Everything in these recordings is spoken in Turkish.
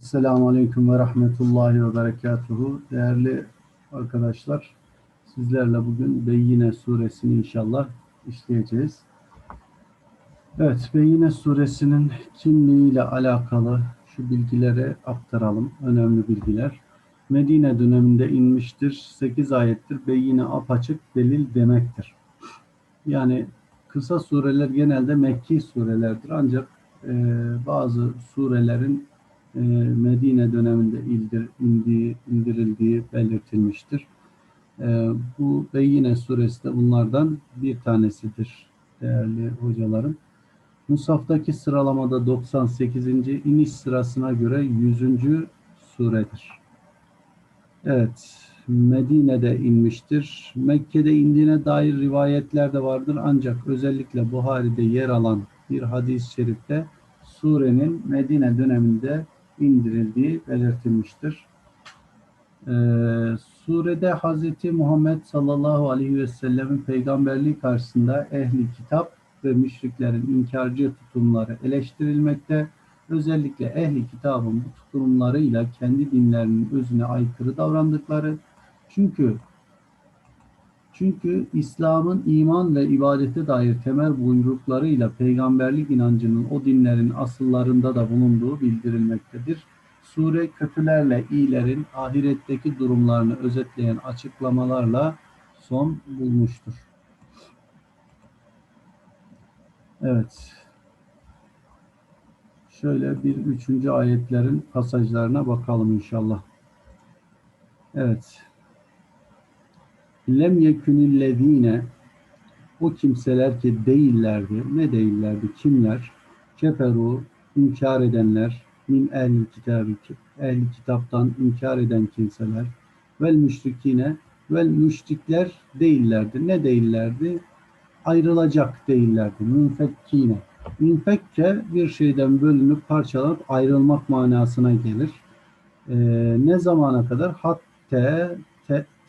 Selamun Aleyküm ve Rahmetullahi ve Berekatuhu. Değerli arkadaşlar, sizlerle bugün Beyyine suresini inşallah işleyeceğiz. Evet, Beyyine suresinin kimliğiyle alakalı şu bilgileri aktaralım. Önemli bilgiler. Medine döneminde inmiştir. 8 ayettir. Beyyine apaçık delil demektir. Yani kısa sureler genelde Mekki surelerdir. Ancak e, bazı surelerin e, Medine döneminde indir, indiği, indirildiği belirtilmiştir. E, bu Beyyine suresi de bunlardan bir tanesidir değerli hocalarım. Musaftaki sıralamada 98. iniş sırasına göre 100. suredir. Evet, Medine'de inmiştir. Mekke'de indiğine dair rivayetler de vardır. Ancak özellikle Buhari'de yer alan bir hadis-i şerifte surenin Medine döneminde indirildiği belirtilmiştir. Ee, surede Hz. Muhammed sallallahu aleyhi ve sellemin peygamberliği karşısında ehli kitap ve müşriklerin inkarcı tutumları eleştirilmekte. Özellikle ehli kitabın bu tutumlarıyla kendi dinlerinin özüne aykırı davrandıkları çünkü çünkü İslam'ın iman ve ibadete dair temel buyruklarıyla peygamberlik inancının o dinlerin asıllarında da bulunduğu bildirilmektedir. Sure kötülerle iyilerin ahiretteki durumlarını özetleyen açıklamalarla son bulmuştur. Evet. Şöyle bir üçüncü ayetlerin pasajlarına bakalım inşallah. Evet. Lem yekunillezine o kimseler ki değillerdi. Ne değillerdi? Kimler? Keferu inkar edenler min ehli kitabı ehli kitaptan inkar eden kimseler vel müşrikine vel müşrikler değillerdi. Ne değillerdi? Ayrılacak değillerdi. Münfekkine. Münfekke bir şeyden bölünüp parçalanıp ayrılmak manasına gelir. Ee, ne zamana kadar? Hatta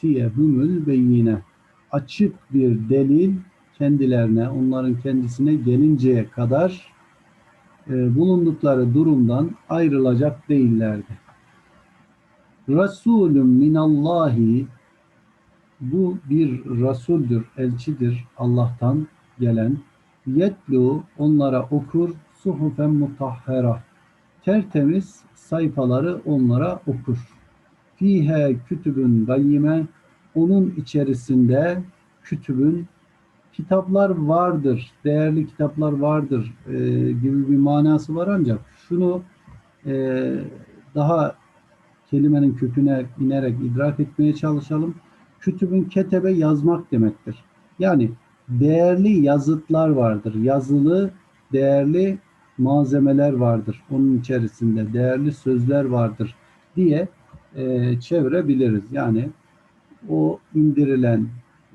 te'tiyehumul beyine. Açık bir delil kendilerine, onların kendisine gelinceye kadar e, bulundukları durumdan ayrılacak değillerdi. Resulüm minallahi bu bir rasuldür, elçidir Allah'tan gelen. Yetlu onlara okur suhufen mutahhera. Tertemiz sayfaları onlara okur. Fihe kütübün gayyime onun içerisinde kütübün kitaplar vardır, değerli kitaplar vardır e, gibi bir manası var ancak şunu e, daha kelimenin köküne inerek idrak etmeye çalışalım. Kütübün ketebe yazmak demektir. Yani değerli yazıtlar vardır. Yazılı değerli malzemeler vardır. Onun içerisinde değerli sözler vardır diye e, çevirebiliriz. Yani o indirilen,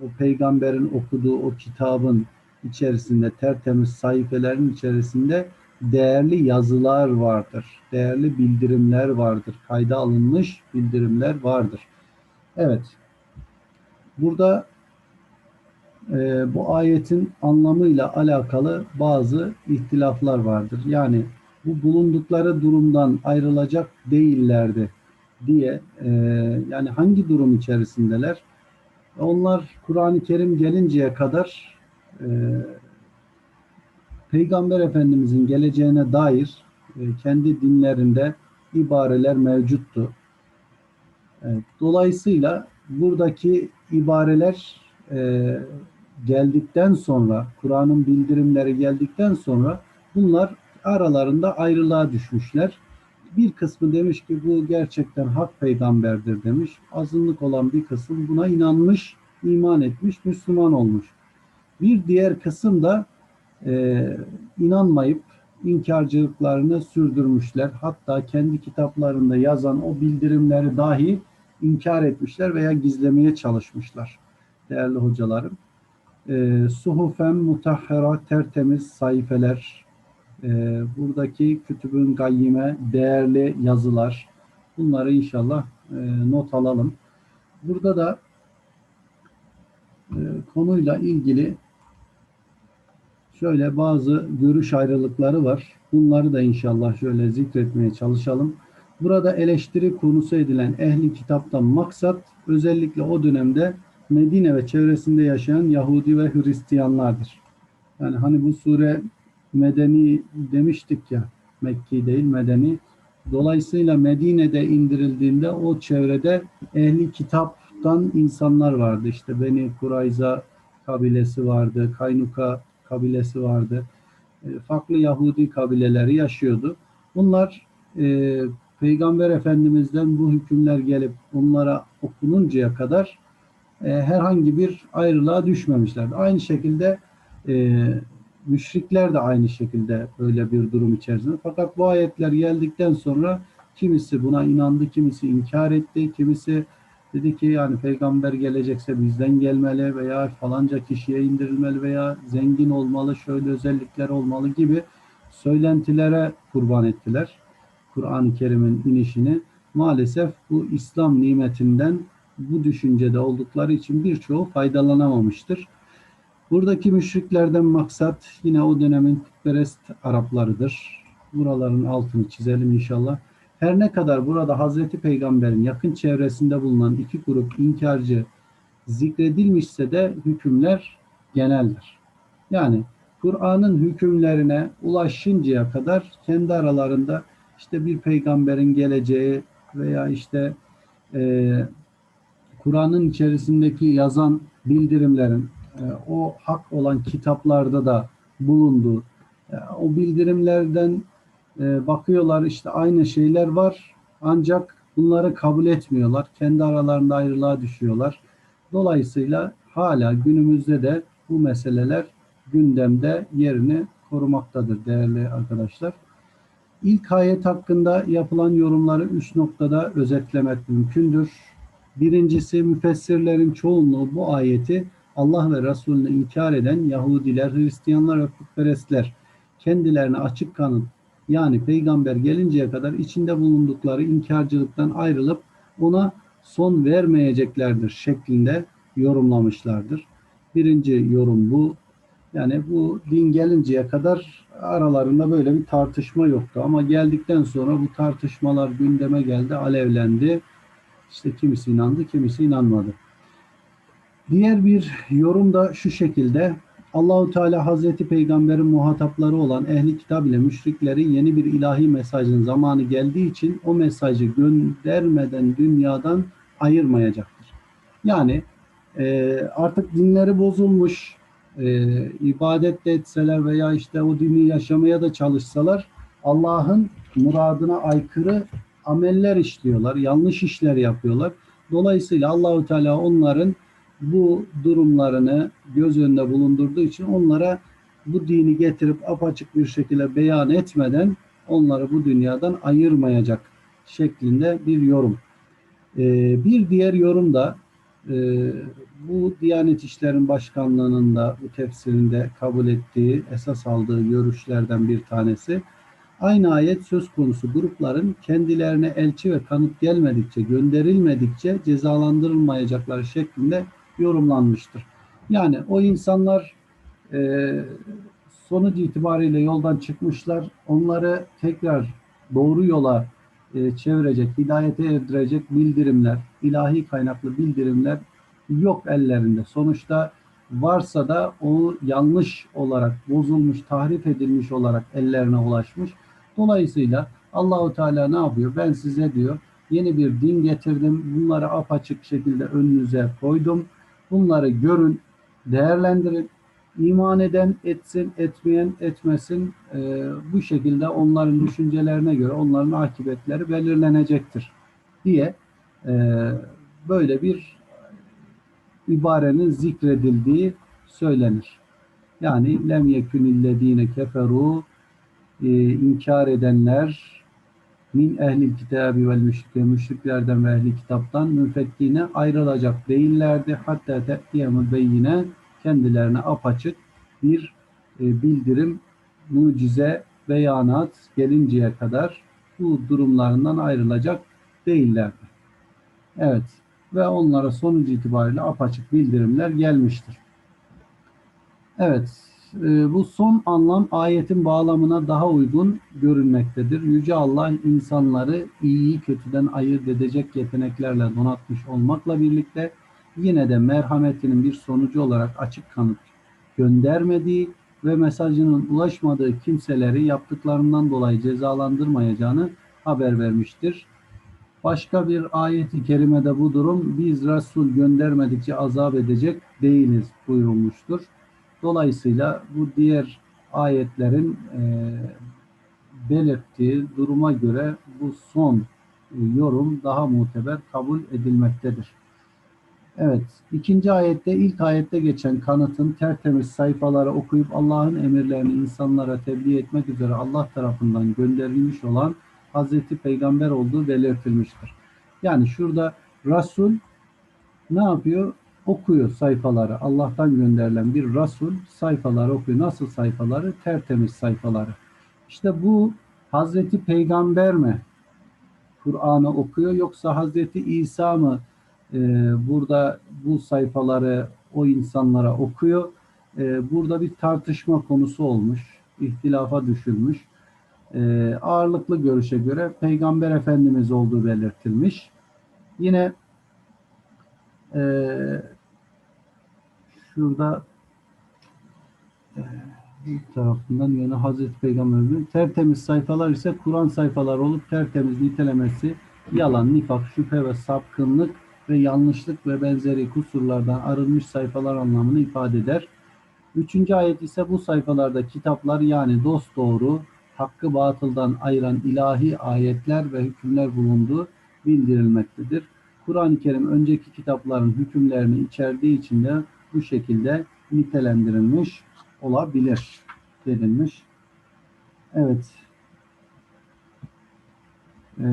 o peygamberin okuduğu o kitabın içerisinde, tertemiz sayfelerin içerisinde değerli yazılar vardır. Değerli bildirimler vardır. Kayda alınmış bildirimler vardır. Evet. Burada e, bu ayetin anlamıyla alakalı bazı ihtilaflar vardır. Yani bu bulundukları durumdan ayrılacak değillerdi diye e, yani hangi durum içerisindeler? Onlar Kur'an-ı Kerim gelinceye kadar e, Peygamber Efendimizin geleceğine dair e, kendi dinlerinde ibareler mevcuttu. Evet, dolayısıyla buradaki ibareler e, geldikten sonra, Kur'an'ın bildirimleri geldikten sonra bunlar aralarında ayrılığa düşmüşler. Bir kısmı demiş ki bu gerçekten hak peygamberdir demiş. Azınlık olan bir kısım buna inanmış, iman etmiş, Müslüman olmuş. Bir diğer kısım da e, inanmayıp inkarcılıklarını sürdürmüşler. Hatta kendi kitaplarında yazan o bildirimleri dahi inkar etmişler veya gizlemeye çalışmışlar değerli hocalarım. E, suhufen mutahhera tertemiz sayfeler, e, buradaki kütübün gayyime değerli yazılar, bunları inşallah e, not alalım. Burada da e, konuyla ilgili şöyle bazı görüş ayrılıkları var. Bunları da inşallah şöyle zikretmeye çalışalım. Burada eleştiri konusu edilen ehli kitaptan maksat özellikle o dönemde Medine ve çevresinde yaşayan Yahudi ve Hristiyanlardır. Yani hani bu sure medeni demiştik ya Mekki değil medeni. Dolayısıyla Medine'de indirildiğinde o çevrede ehli kitaptan insanlar vardı. İşte Beni Kurayza kabilesi vardı, Kaynuka kabilesi vardı. E, Farklı Yahudi kabileleri yaşıyordu. Bunlar e, Peygamber Efendimiz'den bu hükümler gelip onlara okununcaya kadar e, herhangi bir ayrılığa düşmemişlerdi. Aynı şekilde e, müşrikler de aynı şekilde böyle bir durum içerisinde. Fakat bu ayetler geldikten sonra kimisi buna inandı, kimisi inkar etti, kimisi dedi ki yani peygamber gelecekse bizden gelmeli veya falanca kişiye indirilmeli veya zengin olmalı, şöyle özellikler olmalı gibi söylentilere kurban ettiler. Kur'an-ı Kerim'in inişini maalesef bu İslam nimetinden bu düşüncede oldukları için birçoğu faydalanamamıştır. Buradaki müşriklerden maksat yine o dönemin putperest Araplarıdır. Buraların altını çizelim inşallah. Her ne kadar burada Hazreti Peygamber'in yakın çevresinde bulunan iki grup inkarcı zikredilmişse de hükümler geneldir. Yani Kur'an'ın hükümlerine ulaşıncaya kadar kendi aralarında işte bir peygamberin geleceği veya işte e, Kur'an'ın içerisindeki yazan bildirimlerin o hak olan kitaplarda da bulunduğu e, o bildirimlerden e, bakıyorlar işte aynı şeyler var ancak bunları kabul etmiyorlar. Kendi aralarında ayrılığa düşüyorlar. Dolayısıyla hala günümüzde de bu meseleler gündemde yerini korumaktadır değerli arkadaşlar. İlk ayet hakkında yapılan yorumları üç noktada özetlemek mümkündür. Birincisi müfessirlerin çoğunluğu bu ayeti Allah ve Resulünü inkar eden Yahudiler, Hristiyanlar ve putperestler kendilerine açık kanıt yani peygamber gelinceye kadar içinde bulundukları inkarcılıktan ayrılıp ona son vermeyeceklerdir şeklinde yorumlamışlardır. Birinci yorum bu. Yani bu din gelinceye kadar aralarında böyle bir tartışma yoktu. Ama geldikten sonra bu tartışmalar gündeme geldi, alevlendi. İşte kimisi inandı, kimisi inanmadı. Diğer bir yorum da şu şekilde. Allahu Teala Hazreti Peygamber'in muhatapları olan ehli kitap ile müşriklerin yeni bir ilahi mesajın zamanı geldiği için o mesajı göndermeden dünyadan ayırmayacaktır. Yani e, artık dinleri bozulmuş, e, ibadet de etseler veya işte o dini yaşamaya da çalışsalar Allah'ın muradına aykırı ameller işliyorlar, yanlış işler yapıyorlar. Dolayısıyla Allahu Teala onların bu durumlarını göz önünde bulundurduğu için onlara bu dini getirip apaçık bir şekilde beyan etmeden onları bu dünyadan ayırmayacak şeklinde bir yorum. Ee, bir diğer yorum da e, bu Diyanet İşlerin Başkanlığı'nın da bu tefsirinde kabul ettiği, esas aldığı görüşlerden bir tanesi. Aynı ayet söz konusu grupların kendilerine elçi ve kanıt gelmedikçe, gönderilmedikçe cezalandırılmayacakları şeklinde yorumlanmıştır. Yani o insanlar e, sonuç itibariyle yoldan çıkmışlar. Onları tekrar doğru yola e, çevirecek, hidayete erdirecek bildirimler, ilahi kaynaklı bildirimler yok ellerinde. Sonuçta varsa da o yanlış olarak bozulmuş, tahrif edilmiş olarak ellerine ulaşmış. Dolayısıyla Allahu Teala ne yapıyor? Ben size diyor yeni bir din getirdim. Bunları apaçık şekilde önünüze koydum. Bunları görün, değerlendirin. İman eden etsin, etmeyen etmesin. E, bu şekilde onların düşüncelerine göre onların akıbetleri belirlenecektir diye e, böyle bir ibarenin zikredildiği söylenir. Yani lem yekunillezine keferu e, inkar edenler min ehli kitabı vel müşrike müşriklerden ve ehli kitaptan münfekkine ayrılacak değillerdi. Hatta te'tiyemü beyine kendilerine apaçık bir e, bildirim, mucize, beyanat gelinceye kadar bu durumlarından ayrılacak değillerdi. Evet ve onlara sonuç itibariyle apaçık bildirimler gelmiştir. Evet e, bu son anlam ayetin bağlamına daha uygun görünmektedir. Yüce Allah insanları iyiyi kötüden ayırt edecek yeteneklerle donatmış olmakla birlikte yine de merhametinin bir sonucu olarak açık kanıt göndermediği ve mesajının ulaşmadığı kimseleri yaptıklarından dolayı cezalandırmayacağını haber vermiştir. Başka bir ayeti kerimede bu durum biz Resul göndermedikçe azap edecek değiliz buyurulmuştur. Dolayısıyla bu diğer ayetlerin e, belirttiği duruma göre bu son e, yorum daha muteber kabul edilmektedir. Evet, ikinci ayette ilk ayette geçen kanıtın tertemiz sayfaları okuyup Allah'ın emirlerini insanlara tebliğ etmek üzere Allah tarafından gönderilmiş olan Hazreti Peygamber olduğu belirtilmiştir. Yani şurada Resul ne yapıyor? Okuyor sayfaları. Allah'tan gönderilen bir Resul sayfaları okuyor. Nasıl sayfaları? Tertemiz sayfaları. İşte bu Hazreti Peygamber mi Kur'an'ı okuyor yoksa Hazreti İsa mı e, burada bu sayfaları o insanlara okuyor? E, burada bir tartışma konusu olmuş. ihtilafa düşülmüş. E, ağırlıklı görüşe göre Peygamber Efendimiz olduğu belirtilmiş. Yine e, şurada e, ilk tarafından yani Hazreti Peygamber'in tertemiz sayfalar ise Kur'an sayfaları olup tertemiz nitelemesi yalan, nifak, şüphe ve sapkınlık ve yanlışlık ve benzeri kusurlardan arınmış sayfalar anlamını ifade eder. Üçüncü ayet ise bu sayfalarda kitaplar yani dost doğru, hakkı batıldan ayıran ilahi ayetler ve hükümler bulunduğu bildirilmektedir. Kur'an-ı Kerim önceki kitapların hükümlerini içerdiği için de bu şekilde nitelendirilmiş olabilir denilmiş. Evet. Ee,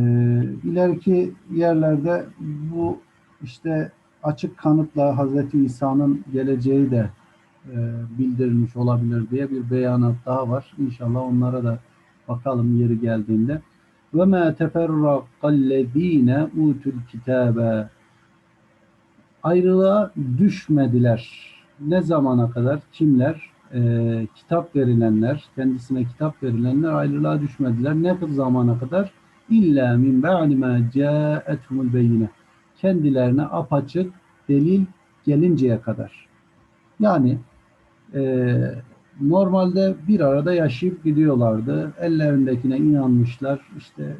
ileriki yerlerde bu işte açık kanıtla Hazreti İsa'nın geleceği de e, bildirilmiş olabilir diye bir beyanat daha var. İnşallah onlara da bakalım yeri geldiğinde. Ve ma teferrakallezine utul kitabe ayrılığa düşmediler. Ne zamana kadar? Kimler? Ee, kitap verilenler, kendisine kitap verilenler ayrılığa düşmediler. Ne zamana kadar? İlla min ba'di ma ca'ethumul beyine. Kendilerine apaçık delil gelinceye kadar. Yani e, normalde bir arada yaşayıp gidiyorlardı. Ellerindekine inanmışlar. İşte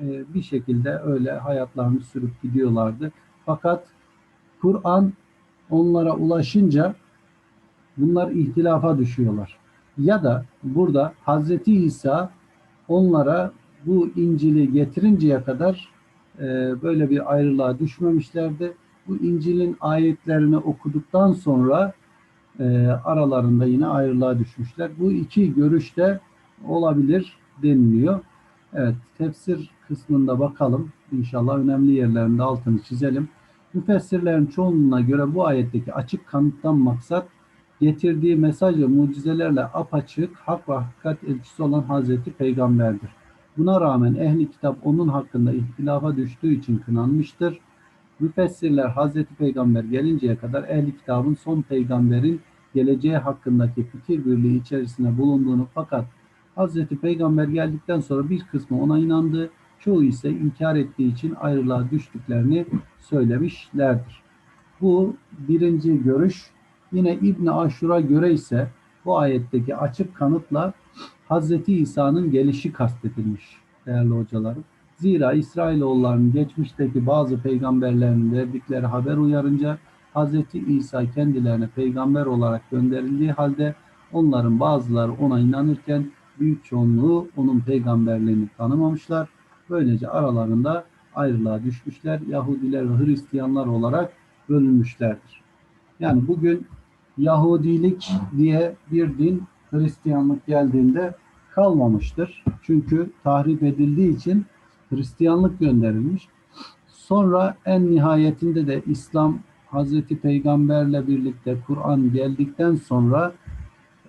e, bir şekilde öyle hayatlarını sürüp gidiyorlardı. Fakat Kur'an onlara ulaşınca bunlar ihtilafa düşüyorlar. Ya da burada Hazreti İsa onlara bu İncil'i getirinceye kadar e, böyle bir ayrılığa düşmemişlerdi. Bu İncil'in ayetlerini okuduktan sonra e, aralarında yine ayrılığa düşmüşler. Bu iki görüşte olabilir deniliyor. Evet, tefsir kısmında bakalım. İnşallah önemli yerlerinde altını çizelim. Müfessirlerin çoğunluğuna göre bu ayetteki açık kanıttan maksat getirdiği mesaj ve mucizelerle apaçık hak ve hakikat elçisi olan Hazreti Peygamber'dir. Buna rağmen ehli kitap onun hakkında ihtilafa düştüğü için kınanmıştır. Müfessirler Hazreti Peygamber gelinceye kadar ehli kitabın son peygamberin geleceği hakkındaki fikir birliği içerisinde bulunduğunu fakat Hazreti Peygamber geldikten sonra bir kısmı ona inandı, çoğu ise inkar ettiği için ayrılığa düştüklerini söylemişlerdir. Bu birinci görüş. Yine İbn Aşur'a göre ise bu ayetteki açık kanıtla Hazreti İsa'nın gelişi kastedilmiş değerli hocalarım. Zira İsrailoğullarının geçmişteki bazı peygamberlerin verdikleri haber uyarınca Hazreti İsa kendilerine peygamber olarak gönderildiği halde onların bazıları ona inanırken büyük çoğunluğu onun peygamberliğini tanımamışlar. Böylece aralarında ayrılığa düşmüşler. Yahudiler ve Hristiyanlar olarak bölünmüşlerdir. Yani bugün Yahudilik diye bir din Hristiyanlık geldiğinde kalmamıştır. Çünkü tahrip edildiği için Hristiyanlık gönderilmiş. Sonra en nihayetinde de İslam Hazreti Peygamberle birlikte Kur'an geldikten sonra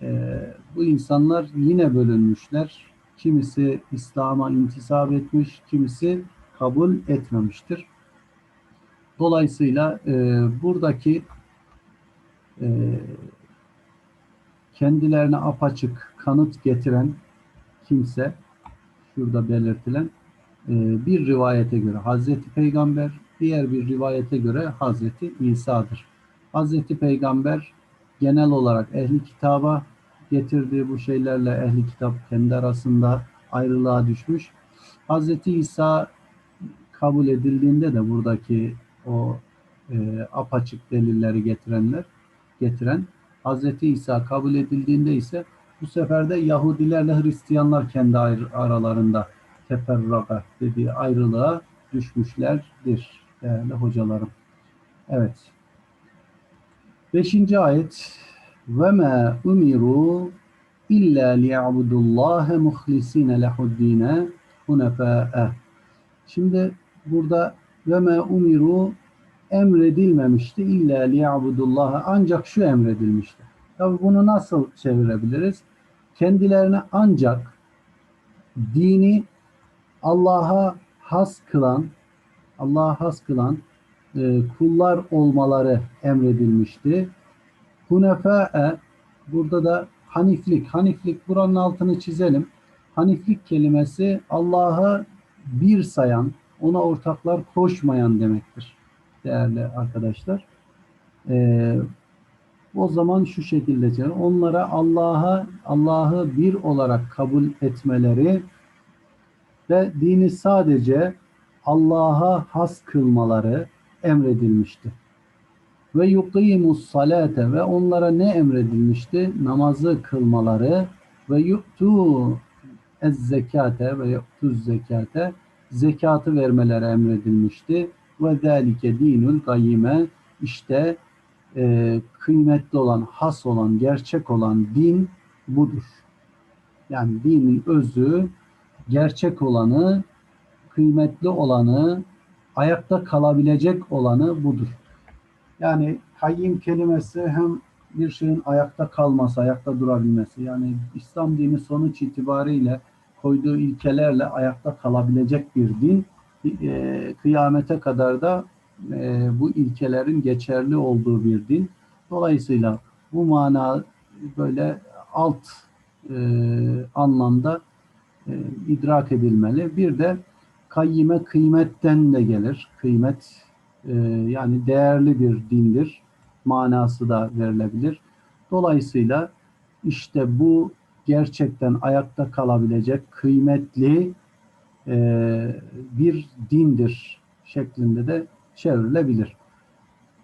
e, bu insanlar yine bölünmüşler. Kimisi İslam'a intisap etmiş, kimisi kabul etmemiştir. Dolayısıyla e, buradaki e, kendilerine apaçık kanıt getiren kimse şurada belirtilen e, bir rivayete göre Hazreti Peygamber, diğer bir rivayete göre Hazreti İsa'dır. Hazreti Peygamber genel olarak ehli kitaba getirdiği bu şeylerle ehli kitap kendi arasında ayrılığa düşmüş. Hazreti İsa kabul edildiğinde de buradaki o e, apaçık delilleri getirenler getiren Hazreti İsa kabul edildiğinde ise bu sefer de Yahudilerle Hristiyanlar kendi aralarında teferraka dediği ayrılığa düşmüşlerdir değerli hocalarım. Evet. Beşinci ayet ve ma umiru illa liya'budullaha muhlisine lehuddine hunefa'a. Şimdi burada ve ma umiru emredilmemişti illa liya'budullaha ancak şu emredilmişti. Tabi bunu nasıl çevirebiliriz? Kendilerine ancak dini Allah'a has kılan Allah'a has kılan e, kullar olmaları emredilmişti. Hunefa'e burada da haniflik. Haniflik buranın altını çizelim. Haniflik kelimesi Allah'a bir sayan, ona ortaklar koşmayan demektir. Değerli arkadaşlar. Ee, o zaman şu şekilde. Onlara Allah'a Allah'ı bir olarak kabul etmeleri ve dini sadece Allah'a has kılmaları emredilmişti. Ve yuqimus salate ve onlara ne emredilmişti? Namazı kılmaları ve yu'tu ez zekate ve yu'tuz zekate zekatı vermeleri emredilmişti. Ve zalike dinul kayyime işte e, kıymetli olan, has olan, gerçek olan din budur. Yani dinin özü gerçek olanı, kıymetli olanı, ayakta kalabilecek olanı budur. Yani kayyim kelimesi hem bir şeyin ayakta kalması, ayakta durabilmesi. Yani İslam dini sonuç itibariyle koyduğu ilkelerle ayakta kalabilecek bir din. E, kıyamete kadar da e, bu ilkelerin geçerli olduğu bir din. Dolayısıyla bu mana böyle alt e, anlamda e, idrak edilmeli. Bir de kayyime kıymetten de gelir. Kıymet e, yani değerli bir dindir manası da verilebilir. Dolayısıyla işte bu gerçekten ayakta kalabilecek kıymetli e, bir dindir şeklinde de çevrilebilir.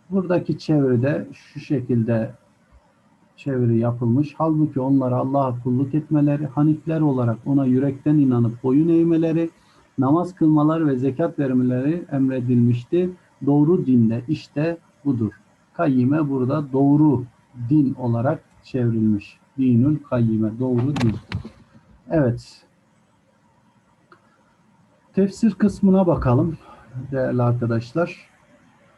Buradaki çeviride şu şekilde çeviri yapılmış. Halbuki onlara Allah'a kulluk etmeleri, hanifler olarak ona yürekten inanıp boyun eğmeleri, namaz kılmaları ve zekat vermeleri emredilmişti. Doğru dinde işte budur. Kayyime burada doğru din olarak çevrilmiş. Dinül kayyime, doğru din. Evet. Tefsir kısmına bakalım değerli arkadaşlar.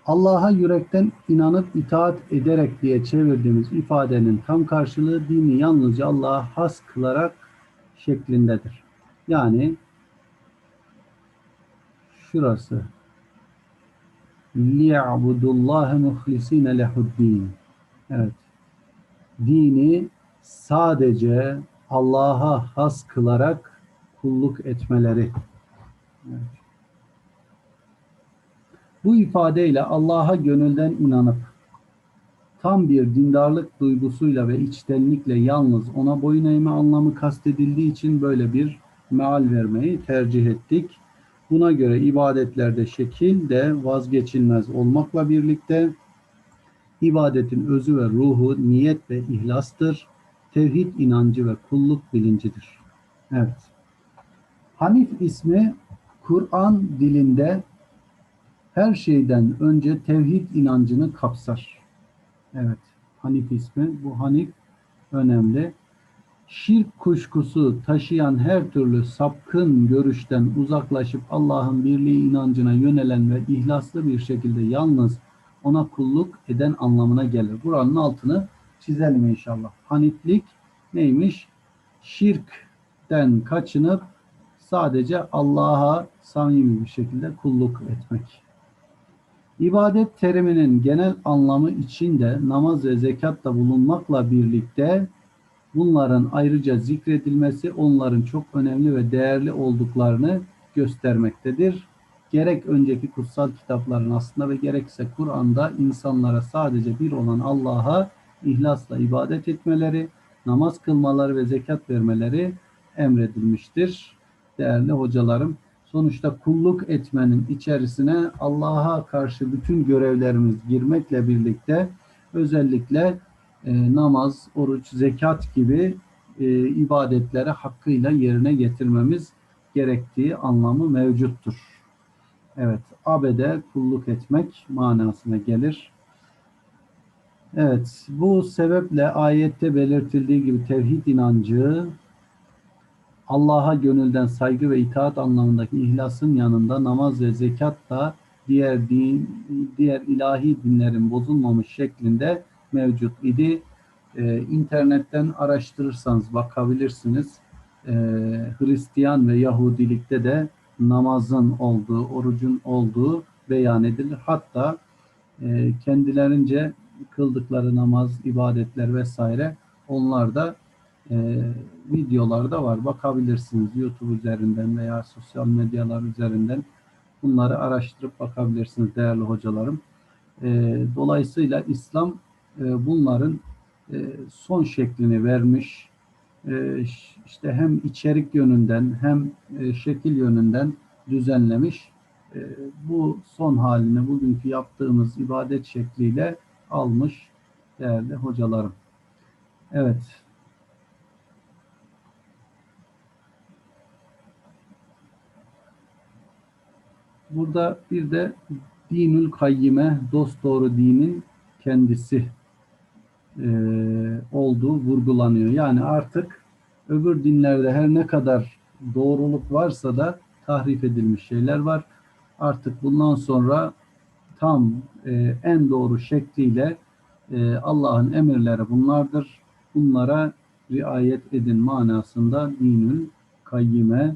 Allah'a yürekten inanıp itaat ederek diye çevirdiğimiz ifadenin tam karşılığı dini yalnızca Allah'a has kılarak şeklindedir. Yani şurası liyabudullaha muhlisine lehuddin. Evet. Dini sadece Allah'a has kılarak kulluk etmeleri. Evet. Bu ifadeyle Allah'a gönülden inanıp tam bir dindarlık duygusuyla ve içtenlikle yalnız ona boyun eğme anlamı kastedildiği için böyle bir meal vermeyi tercih ettik. Buna göre ibadetlerde şekil de vazgeçilmez olmakla birlikte ibadetin özü ve ruhu niyet ve ihlastır. Tevhid inancı ve kulluk bilincidir. Evet. Hanif ismi Kur'an dilinde her şeyden önce tevhid inancını kapsar. Evet, Hanif ismi. Bu Hanif önemli. Şirk kuşkusu taşıyan her türlü sapkın görüşten uzaklaşıp Allah'ın birliği inancına yönelen ve ihlaslı bir şekilde yalnız ona kulluk eden anlamına gelir. Buranın altını çizelim inşallah. Haniflik neymiş? Şirkten kaçınıp sadece Allah'a samimi bir şekilde kulluk etmek. İbadet teriminin genel anlamı içinde namaz ve zekatta bulunmakla birlikte Bunların ayrıca zikredilmesi onların çok önemli ve değerli olduklarını göstermektedir. Gerek önceki kutsal kitapların aslında ve gerekse Kur'an'da insanlara sadece bir olan Allah'a ihlasla ibadet etmeleri, namaz kılmaları ve zekat vermeleri emredilmiştir. Değerli hocalarım, sonuçta kulluk etmenin içerisine Allah'a karşı bütün görevlerimiz girmekle birlikte özellikle e, namaz, oruç, zekat gibi e, ibadetleri hakkıyla yerine getirmemiz gerektiği anlamı mevcuttur. Evet, abede kulluk etmek manasına gelir. Evet, bu sebeple ayette belirtildiği gibi tevhid inancı Allah'a gönülden saygı ve itaat anlamındaki ihlasın yanında namaz ve zekat da diğer din, diğer ilahi dinlerin bozulmamış şeklinde mevcut idi. Ee, internetten araştırırsanız bakabilirsiniz. Ee, Hristiyan ve Yahudilikte de namazın olduğu, orucun olduğu beyan edilir. Hatta e, kendilerince kıldıkları namaz, ibadetler vesaire onlar da e, videolarda var. Bakabilirsiniz YouTube üzerinden veya sosyal medyalar üzerinden bunları araştırıp bakabilirsiniz değerli hocalarım. E, dolayısıyla İslam e, bunların e, son şeklini vermiş. E, işte hem içerik yönünden hem şekil yönünden düzenlemiş. Bu son halini bugünkü yaptığımız ibadet şekliyle almış değerli hocalarım. Evet. Burada bir de dinül kayyime, dost doğru dinin kendisi e, olduğu vurgulanıyor. Yani artık öbür dinlerde her ne kadar doğruluk varsa da tahrif edilmiş şeyler var. Artık bundan sonra tam e, en doğru şekliyle e, Allah'ın emirleri bunlardır. Bunlara riayet edin manasında dinül kayyime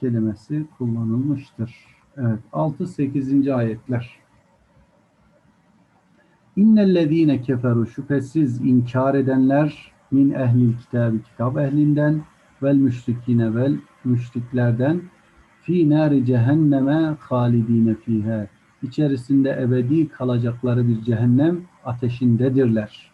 kelimesi kullanılmıştır. Evet 6-8. ayetler. İnnellezîne keferu şüphesiz inkar edenler min ehlil kitabı kitap ehlinden vel müşrikine vel müşriklerden fi nari cehenneme halidine fiha içerisinde ebedi kalacakları bir cehennem ateşindedirler.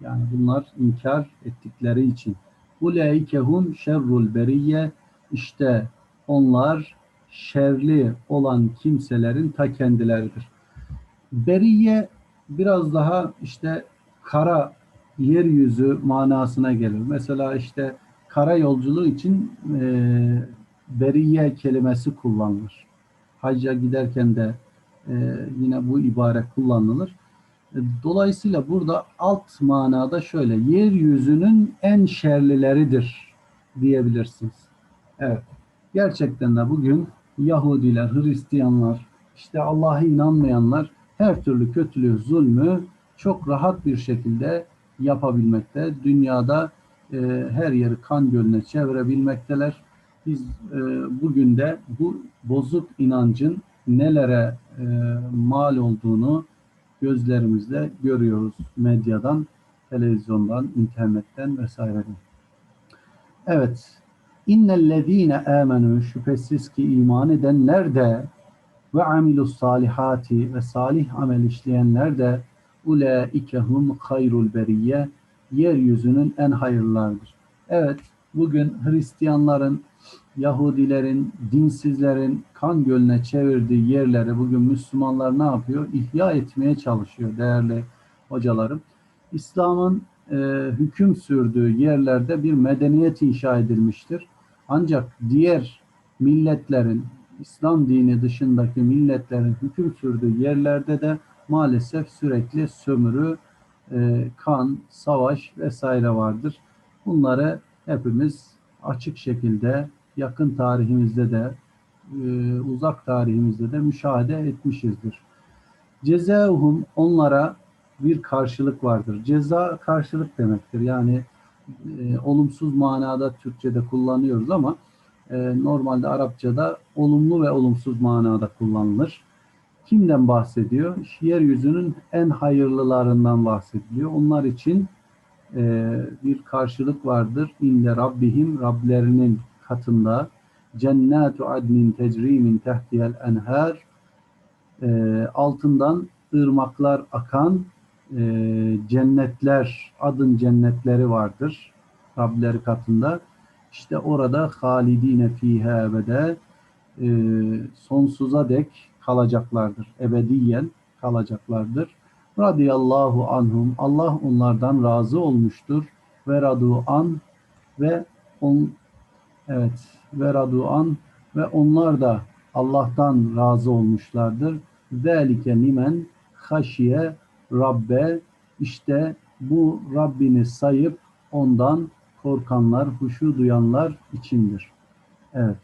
Yani bunlar inkar ettikleri için. Ulaikehum şerrul beriyye işte onlar şerli olan kimselerin ta kendileridir. Beriye biraz daha işte kara yeryüzü manasına gelir. Mesela işte kara yolculuğu için e, beriye kelimesi kullanılır. Hacca giderken de e, yine bu ibare kullanılır. E, dolayısıyla burada alt manada şöyle, yeryüzünün en şerlileridir diyebilirsiniz. Evet, gerçekten de bugün Yahudiler, Hristiyanlar, işte Allah'a inanmayanlar her türlü kötülüğü, zulmü çok rahat bir şekilde yapabilmekte. Dünyada e, her yeri kan gölüne çevirebilmekteler. Biz e, bugün de bu bozuk inancın nelere e, mal olduğunu gözlerimizle görüyoruz medyadan, televizyondan, internetten vesaireden. Evet. İnnellezîne âmenû şüphesiz ki iman edenler de ve amilus salihati ve salih amel işleyenler de ulaikehum hayrul beriyye yeryüzünün en hayırlılarıdır. Evet, bugün Hristiyanların, Yahudilerin, dinsizlerin kan gölüne çevirdiği yerleri bugün Müslümanlar ne yapıyor? İhya etmeye çalışıyor değerli hocalarım. İslam'ın e, hüküm sürdüğü yerlerde bir medeniyet inşa edilmiştir. Ancak diğer milletlerin, İslam dini dışındaki milletlerin hüküm sürdüğü yerlerde de maalesef sürekli sömürü, e, kan, savaş vesaire vardır. Bunları hepimiz açık şekilde yakın tarihimizde de e, uzak tarihimizde de müşahede etmişizdir. Cezauhum onlara bir karşılık vardır. Ceza karşılık demektir. Yani e, olumsuz manada Türkçe'de kullanıyoruz ama e, normalde Arapçada olumlu ve olumsuz manada kullanılır. Kimden bahsediyor? Yeryüzünün en hayırlılarından bahsediliyor. Onlar için e, bir karşılık vardır. İnde Rabbihim Rablerinin katında cennatu adnin tecri min tehtiyel enher e, altından ırmaklar akan e, cennetler, adın cennetleri vardır Rableri katında. İşte orada halidine fiha ebede e, sonsuza dek kalacaklardır. Ebediyen kalacaklardır. Radiyallahu anhum. Allah onlardan razı olmuştur. Ve radu an ve on evet ve radu an ve onlar da Allah'tan razı olmuşlardır. Zelike nimen haşiye Rabbe işte bu Rabbini sayıp ondan korkanlar, huşu duyanlar içindir. Evet.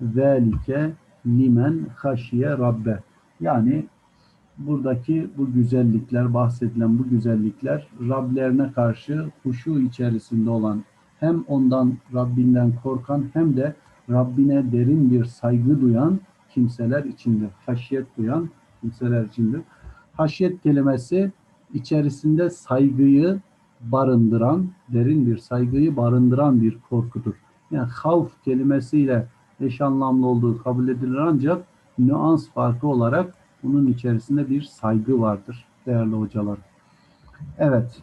Zelike limen haşiye Rabbe. Yani buradaki bu güzellikler, bahsedilen bu güzellikler Rablerine karşı huşu içerisinde olan hem ondan Rabbinden korkan hem de Rabbine derin bir saygı duyan kimseler içindir. Haşiyet duyan kimseler içindir. Haşiyet kelimesi içerisinde saygıyı barındıran, derin bir saygıyı barındıran bir korkudur. Yani havf kelimesiyle eş anlamlı olduğu kabul edilir ancak nüans farkı olarak bunun içerisinde bir saygı vardır değerli hocalar. Evet.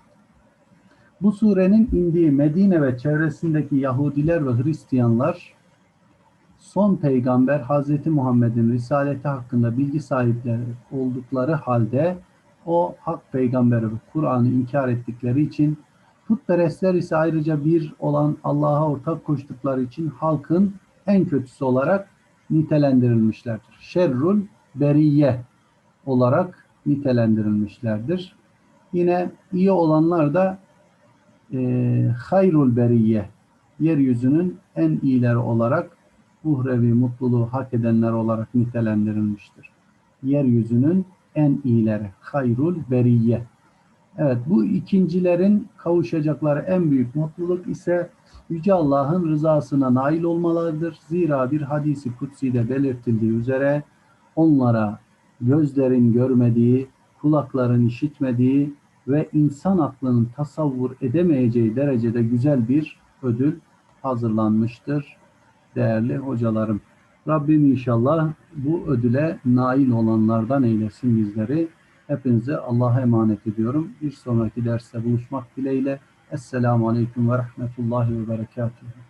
Bu surenin indiği Medine ve çevresindeki Yahudiler ve Hristiyanlar son peygamber Hazreti Muhammed'in risaleti hakkında bilgi sahipleri oldukları halde o hak peygamberi Kur'an'ı inkar ettikleri için putperestler ise ayrıca bir olan Allah'a ortak koştukları için halkın en kötüsü olarak nitelendirilmişlerdir. Şerrul beriye olarak nitelendirilmişlerdir. Yine iyi olanlar da e, hayrul beriye yeryüzünün en iyileri olarak uhrevi mutluluğu hak edenler olarak nitelendirilmiştir. Yeryüzünün en iyileri. Hayrul beriye. Evet bu ikincilerin kavuşacakları en büyük mutluluk ise Yüce Allah'ın rızasına nail olmalarıdır. Zira bir hadisi kutsi'de belirtildiği üzere onlara gözlerin görmediği, kulakların işitmediği ve insan aklının tasavvur edemeyeceği derecede güzel bir ödül hazırlanmıştır değerli hocalarım. Rabbim inşallah bu ödüle nail olanlardan eylesin bizleri. Hepinize Allah'a emanet ediyorum. Bir sonraki derste buluşmak dileğiyle. Esselamu Aleyküm ve Rahmetullahi ve Berekatuhu.